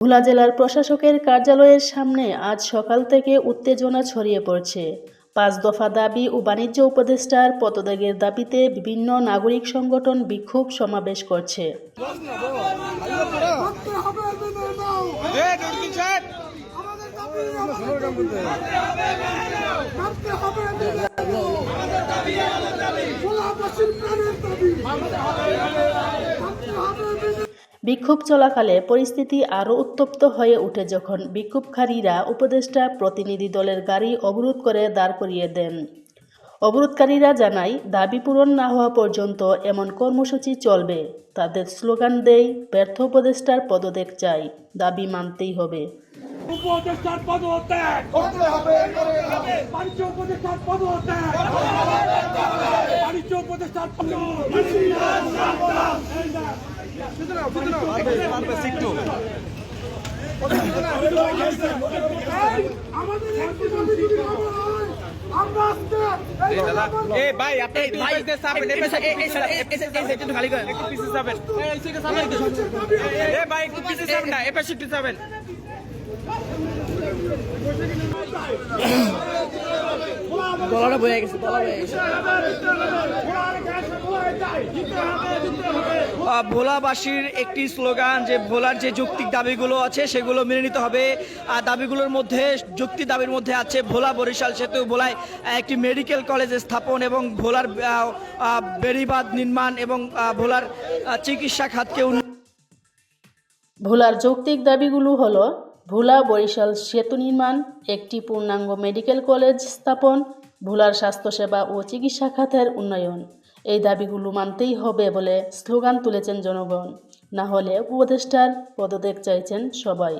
ভোলা জেলার প্রশাসকের কার্যালয়ের সামনে আজ সকাল থেকে উত্তেজনা ছড়িয়ে পড়ছে। পাঁচ দফা দাবি ও বাণিজ্য উপদেষ্টার পদত্যাগের দাবিতে বিভিন্ন নাগরিক সংগঠন বিক্ষোভ সমাবেশ করছে। আমাদের দাবি আমাদের দাবি করতে হবে মেনে নাও গোলাবাসীর প্রাণের দাবি করতে হবে মেনে বিক্ষোভ চলাকালে পরিস্থিতি আরও উত্তপ্ত হয়ে ওঠে যখন বিক্ষোভকারীরা উপদেষ্টা প্রতিনিধি দলের গাড়ি অবরোধ করে দাঁড় করিয়ে দেন। অবরোধকারীরা জানায় দাবি পূরণ না হওয়া পর্যন্ত এমন কর্মসূচি চলবে। তাদের স্লোগান দেয় ব্যর্থ উপদেষ্টার পদত্যাগ চাই। দাবি মানতেই হবে। উপদেষ্টার পদত্যাগ! করতে হবে উপদেষ্টার পদত্যাগ বাণিজ্য উপদেষ্টার আমাদের একটি দাবি যদি করা হয় আমরা আজকে এই ভাই আপনি একটু ভাই এই এই এই এই এই খালি করেন। একটু পিছে যাবেন এই সাইডে সাবেন এ ভাই একটু পিছে যাবেন না এ পাশে একটু যাবেন গলাটা বয়ে গেছে গলা বয়ে গেছে। ভোলাবাসীর একটি স্লোগান যে ভোলার যে যৌক্তিক দাবিগুলো আছে সেগুলো মেনে নিতে হবে। আর দাবিগুলোর মধ্যে যুক্তি দাবির মধ্যে আছে ভোলা বরিশাল সেতু ভোলায় একটি মেডিকেল কলেজ স্থাপন এবং ভোলার বেড়িবাঁধ নির্মাণ এবং ভোলার চিকিৎসা খাতকে উন্নত ভোলার যৌক্তিক দাবিগুলো হলো ভোলা বরিশাল সেতু নির্মাণ একটি পূর্ণাঙ্গ মেডিকেল কলেজ স্থাপন ভোলার স্বাস্থ্যসেবা ও চিকিৎসা খাতের উন্নয়ন। এই দাবিগুলো মানতেই হবে বলে স্লোগান তুলেছেন জনগণ। না হলে উপদেষ্টার পদত্যাগ চাইছেন সবাই।